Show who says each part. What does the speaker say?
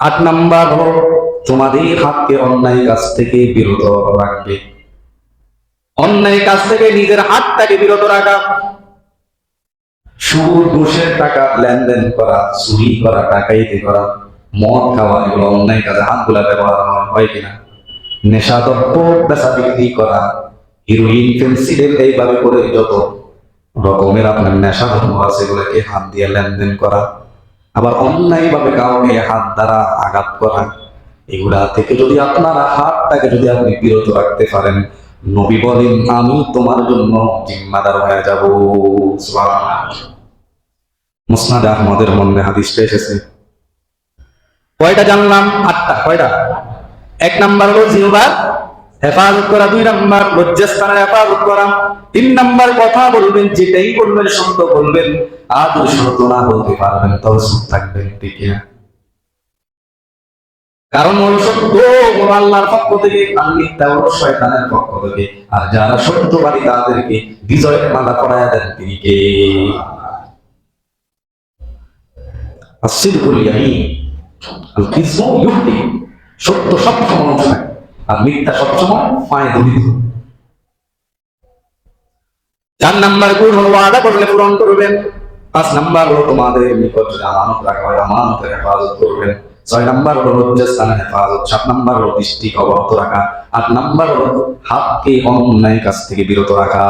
Speaker 1: আট নাম্বার তোমাদের হাতকে অন্যায় কাজ থেকে বিরত রাখবে। অন্যায় কাজ থেকে নিজের হাতটাকে বিরত রাখা। সুদ ঘুষের টাকা, লেনদেন করা, চুরি করা টাকাইতে করা, মদ খাওয়া, এগুলো অন্যায় কাজে হাতগুলা ব্যবহার হয় কিনা? নেশাদ্রব্য বেচা বিক্রি করা হিরোইন পেন্সিলের এইভাবে করে যত রকমের আপনার নেশা ধর্ম আছে, এগুলোকে হাত দিয়ে লেনদেন করা আবার অন্যায় ভাবে কাউকে হাত দ্বারা আঘাত করা, এগুলা থেকে যদি আপনারা হাতটাকে যদি আপনি বিরত রাখতে পারেন, নবী বলেন, আমি তোমার জন্য জিম্মাদার হয়ে যাব। মুসনাদ আহমদের মনে হাদিসটা এসেছে। কয়টা জানলাম? আটটা, কয়টা? এক নাম্বার হলো জিহবার হেফাজত করা দুই নাম্বার লজ্জাস্থানের হেফাজত করা। তিন নাম্বার কথা বলবেন, যেটাই বলবেন সত্য বলবেন, আদৌ সত্য না বলতে পারবেন তবে চুপ থাকবেন কারণ হলো সত্য আল্লাহর পক্ষ থেকে, আর মিথ্যা হলো শয়তানের পক্ষ থেকে। আর যারা সত্যবাদী, তাদেরকে বিজয়ের মালা দেন তিনি কে? কিসমু ইউহদি সত্য সবসময় থাকে আর মিথ্যা সবসময় পায়ে চার নাম্বার গুণ হলো আদা করলে পূরণ করবেন। পাঁচ নাম্বার হলো তোমাদের নিকট আমানত রাখা হয় হেফাজত করবেন। ছয় নাম্বার হলো হেফাজত, সাত নাম্বার হলো দৃষ্টি অবরত রাখা, আট নাম্বার হলো হাতকে অন্যায় কাছ থেকে বিরত রাখা।